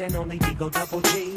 and only Digo Double G.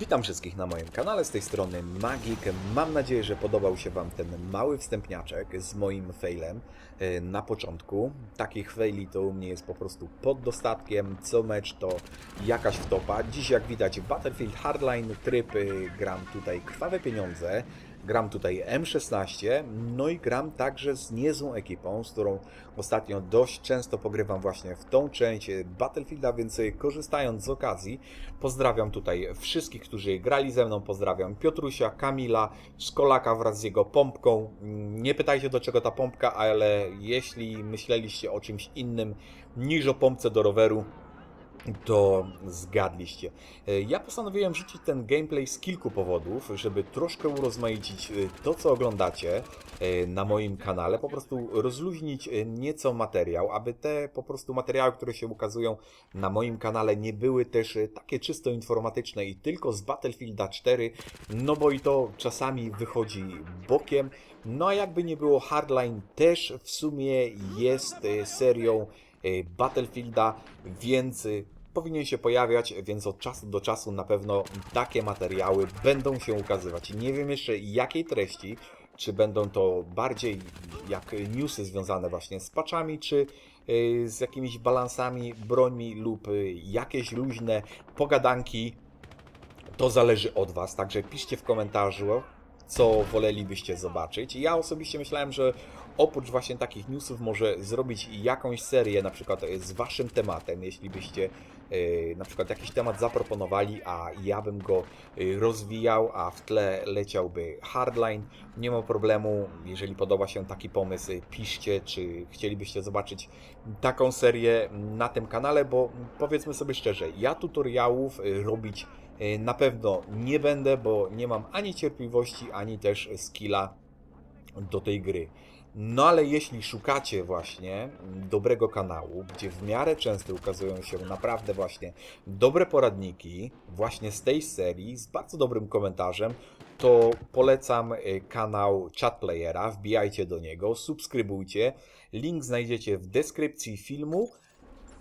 Witam wszystkich na moim kanale, z tej strony Magik. Mam nadzieję, że podobał się Wam ten mały wstępniaczek z moim failem e, na początku. Takich faili to u mnie jest po prostu pod dostatkiem, co mecz to jakaś wtopa. Dziś jak widać Battlefield Hardline tryb, e, gram tutaj krwawe pieniądze, gram tutaj M16, no i gram także z niezłą ekipą, z którą ostatnio dość często pogrywam właśnie w tą część Battlefielda, więc korzystając z okazji, pozdrawiam tutaj wszystkich, którzy grali ze mną, pozdrawiam Piotrusia, Kamila, Szkolaka wraz z jego pompką. Nie pytajcie do czego ta pompka, ale jeśli myśleliście o czymś innym niż o pompce do roweru, to zgadliście. E, Ja postanowiłem rzucić ten gameplay z kilku powodów, żeby troszkę urozmaicić e, to, co oglądacie e, na moim kanale, po prostu rozluźnić nieco materiał, aby te po prostu materiały, które się ukazują na moim kanale nie były też takie czysto informatyczne i tylko z Battlefielda 4, no bo i to czasami wychodzi bokiem. No a jakby nie było Hardline też w sumie jest serią Battlefielda, więc powinien się pojawiać, więc od czasu do czasu na pewno takie materiały będą się ukazywać. Nie wiem jeszcze jakiej treści, czy będą to bardziej jak newsy związane właśnie z patchami, czy y, z jakimiś balansami brońmi lub y, jakieś luźne pogadanki. To zależy od Was, także piszcie w komentarzu, co wolelibyście zobaczyć. Ja osobiście myślałem, że oprócz właśnie takich newsów może zrobić jakąś serię na przykład e, z Waszym tematem, jeśli byście e, na przykład jakiś temat zaproponowali, a ja bym go e, rozwijał, a w tle leciałby hardline. Nie ma problemu, jeżeli podoba się taki pomysł, piszcie, czy chcielibyście zobaczyć taką serię na tym kanale, bo powiedzmy sobie szczerze, ja tutoriałów robić na pewno nie będę, bo nie mam ani cierpliwości, ani też skilla do tej gry. No ale jeśli szukacie właśnie dobrego kanału, gdzie w miarę często ukazują się naprawdę właśnie dobre poradniki, właśnie z tej serii, z bardzo dobrym komentarzem, to polecam e, kanał Chatplayera, wbijajcie do niego, subskrybujcie, link znajdziecie w deskrypcji filmu,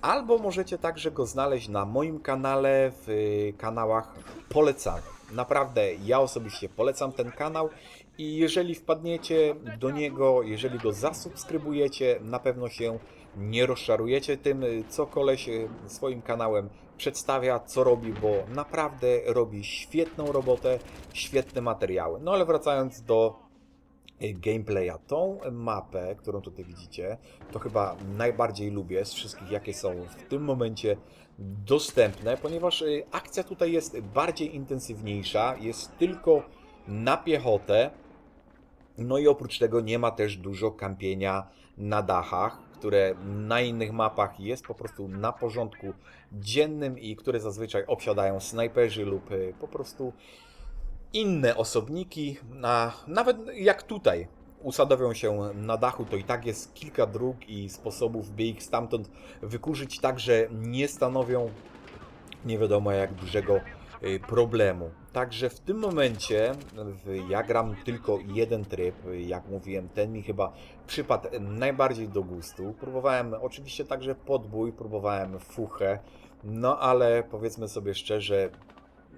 albo możecie także go znaleźć na moim kanale w y, kanałach polecanych. Naprawdę, ja osobiście polecam ten kanał i jeżeli wpadniecie do niego, jeżeli go zasubskrybujecie, na pewno się nie rozczarujecie tym, y, co koleś y, swoim kanałem przedstawia, co robi, bo naprawdę robi świetną robotę, świetne materiały. No ale wracając do gameplaya. Tą mapę, którą tutaj widzicie, to chyba najbardziej lubię z wszystkich, jakie są w tym momencie dostępne, ponieważ y, akcja tutaj jest bardziej intensywniejsza, jest tylko na piechotę. No i oprócz tego nie ma też dużo kampienia na dachach, które na innych mapach jest po prostu na porządku dziennym i które zazwyczaj obsiadają snajperzy lub y, po prostu inne osobniki, a nawet jak tutaj usadowią się na dachu, to i tak jest kilka dróg i sposobów, by ich stamtąd wykurzyć, także nie stanowią nie wiadomo jak dużego y, problemu. Także w tym momencie ja gram tylko jeden tryb, jak mówiłem, ten mi chyba przypadł najbardziej do gustu. Próbowałem oczywiście także podbój, próbowałem fuchę, no ale powiedzmy sobie szczerze,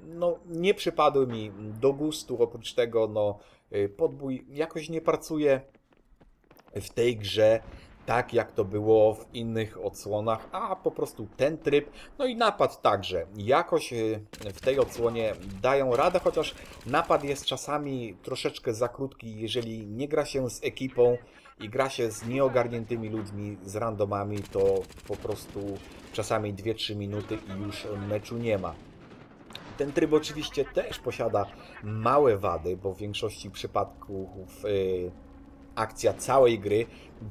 no, nie przypadły mi do gustu. Oprócz tego, no, y, podbój jakoś nie pracuje w tej grze tak, jak to było w innych odsłonach, a po prostu ten tryb, no i napad także. Jakoś y, w tej odsłonie dają radę, chociaż napad jest czasami troszeczkę za krótki, jeżeli nie gra się z ekipą i gra się z nieogarniętymi ludźmi, z randomami, to po prostu czasami 2-3 minuty i już meczu nie ma. Ten tryb oczywiście też posiada małe wady, bo w większości przypadków y, akcja całej gry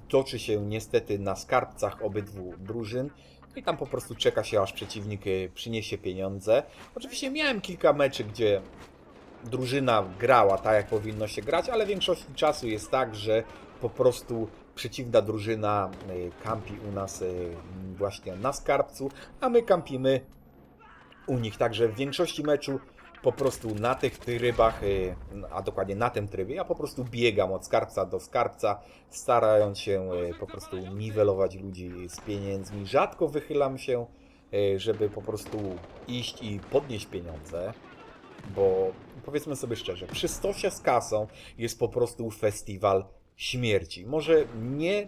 toczy się niestety na skarbcach obydwu drużyn. No I tam po prostu czeka się, aż przeciwnik y, przyniesie pieniądze. Oczywiście miałem kilka meczy, gdzie drużyna grała tak, jak powinno się grać, ale w większości czasu jest tak, że po prostu przeciwna drużyna y, kampi u nas y, właśnie na skarbcu, a my kampimy u nich. Także w większości meczu po prostu na tych trybach, y, a dokładnie na tym trybie, ja po prostu biegam od skarbca do skarbca, starając się y, po prostu niwelować ludzi z pieniędzmi. Rzadko wychylam się, y, żeby po prostu iść i podnieść pieniądze, bo powiedzmy sobie szczerze, przy stosie z kasą jest po prostu festiwal śmierci. Może nie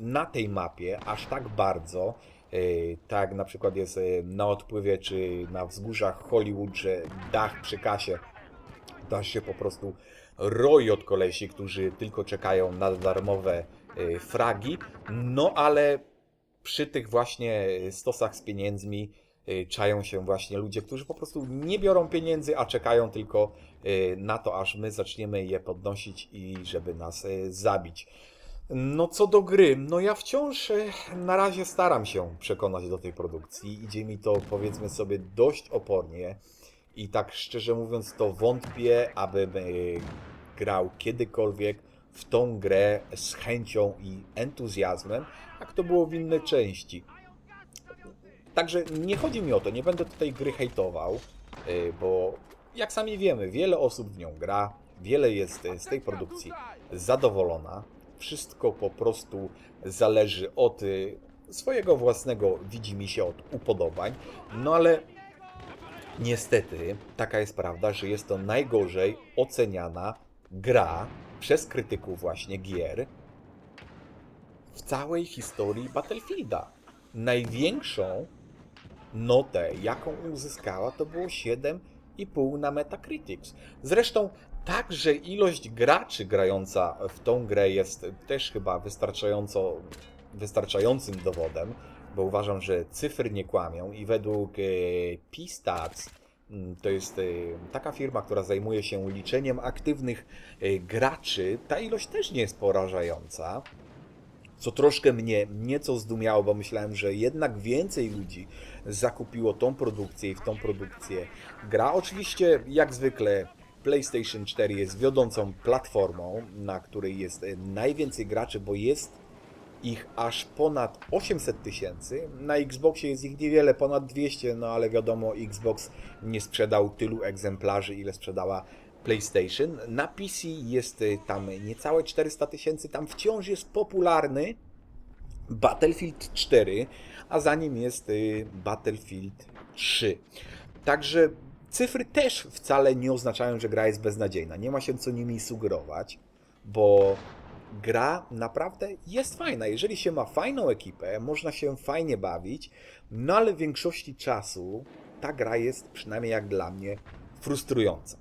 na tej mapie aż tak bardzo, Yy, tak na przykład jest yy, na odpływie czy na wzgórzach Hollywood, że dach przy kasie da się po prostu roi od kolesi, którzy tylko czekają na darmowe yy, fragi, no ale przy tych właśnie stosach z pieniędzmi czają się właśnie ludzie, którzy po prostu nie biorą pieniędzy, a czekają tylko na to, aż my zaczniemy je podnosić i żeby nas zabić. No co do gry, no ja wciąż e, na razie staram się przekonać do tej produkcji. Idzie mi to powiedzmy sobie dość opornie i tak szczerze mówiąc to wątpię, abym e, grał kiedykolwiek w tą grę z chęcią i entuzjazmem, jak to było w innej części. Także nie chodzi mi o to, nie będę tutaj gry hejtował, e, bo jak sami wiemy, wiele osób w nią gra, wiele jest z tej produkcji zadowolona. Wszystko po prostu zależy od y, swojego własnego, widzi mi się, od upodobań. No ale niestety taka jest prawda, że jest to najgorzej oceniana gra przez krytyków właśnie gier w całej historii Battlefielda. Największą notę, jaką uzyskała, to było 7,5 na Metacritics. Zresztą także ilość graczy grająca w tą grę jest też chyba wystarczająco, wystarczającym dowodem, bo uważam, że cyfry nie kłamią i według e, P-Stats mm, to jest e, taka firma, która zajmuje się liczeniem aktywnych e, graczy. Ta ilość też nie jest porażająca co troszkę mnie nieco zdumiało, bo myślałem, że jednak więcej ludzi zakupiło tą produkcję i w tą produkcję gra. Oczywiście, jak zwykle, PlayStation 4 jest wiodącą platformą, na której jest e, najwięcej graczy, bo jest ich aż ponad 800 tysięcy. Na Xboxie jest ich niewiele, ponad 200, no ale wiadomo, Xbox nie sprzedał tylu egzemplarzy, ile sprzedała PlayStation. Na PC jest y, tam niecałe 400 tysięcy, tam wciąż jest popularny Battlefield 4, a za nim jest y, Battlefield 3. Także cyfry też wcale nie oznaczają, że gra jest beznadziejna. Nie ma się co nimi sugerować, bo gra naprawdę jest fajna. Jeżeli się ma fajną ekipę, można się fajnie bawić, no ale w większości czasu ta gra jest, przynajmniej jak dla mnie, frustrująca.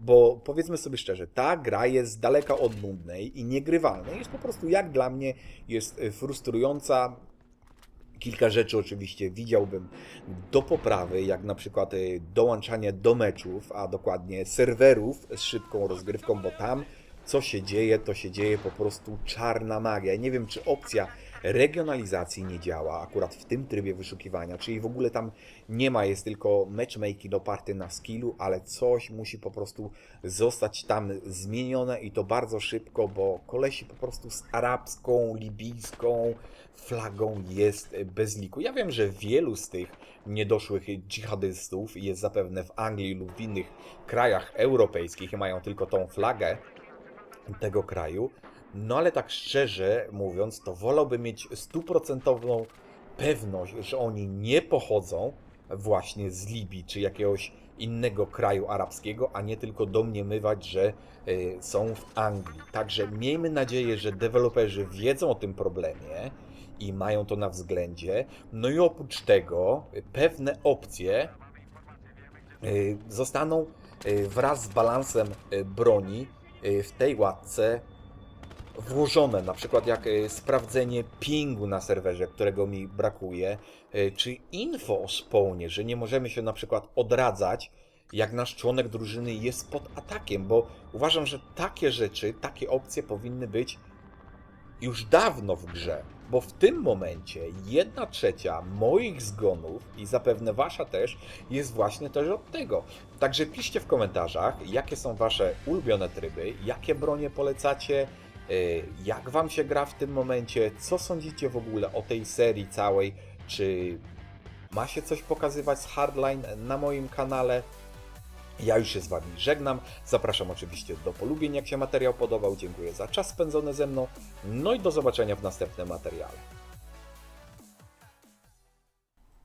Bo powiedzmy sobie szczerze, ta gra jest daleka od nudnej i niegrywalnej. Jest po prostu, jak dla mnie, jest y, frustrująca. Kilka rzeczy oczywiście widziałbym do poprawy, jak na przykład y, dołączanie do meczów, a dokładnie serwerów z szybką rozgrywką, bo tam co się dzieje, to się dzieje po prostu czarna magia. Nie wiem, czy opcja regionalizacji nie działa akurat w tym trybie wyszukiwania, czyli w ogóle tam nie ma, jest tylko matchmaking oparty na skillu, ale coś musi po prostu zostać tam zmienione i to bardzo szybko, bo kolesi po prostu z arabską, libijską flagą jest bez liku. Ja wiem, że wielu z tych niedoszłych dżihadystów jest zapewne w Anglii lub w innych krajach europejskich i mają tylko tą flagę tego kraju, no ale tak szczerze mówiąc, to wolałbym mieć stuprocentową pewność, że oni nie pochodzą właśnie z Libii czy jakiegoś innego kraju arabskiego, a nie tylko domniemywać, że y, są w Anglii. Także miejmy nadzieję, że deweloperzy wiedzą o tym problemie i mają to na względzie. No i oprócz tego y, pewne opcje y, zostaną wraz z balansem broni w tej łatce włożone, na przykład jak y, sprawdzenie pingu na serwerze, którego mi brakuje, y, czy info o spawnie, że nie możemy się na przykład odradzać, jak nasz członek drużyny jest pod atakiem, bo uważam, że takie rzeczy, takie opcje powinny być już dawno w grze, bo w tym momencie jedna trzecia moich zgonów i zapewne wasza też jest właśnie też od tego. Także piszcie w komentarzach, jakie są wasze ulubione tryby, jakie bronie polecacie, y, jak wam się gra w tym momencie, co sądzicie w ogóle o tej serii całej, czy ma się coś pokazywać z Hardline na moim kanale. Ja już się z Wami żegnam. Zapraszam oczywiście do polubień, jak się materiał podobał. Dziękuję za czas spędzony ze mną. No i do zobaczenia w następnym materiale.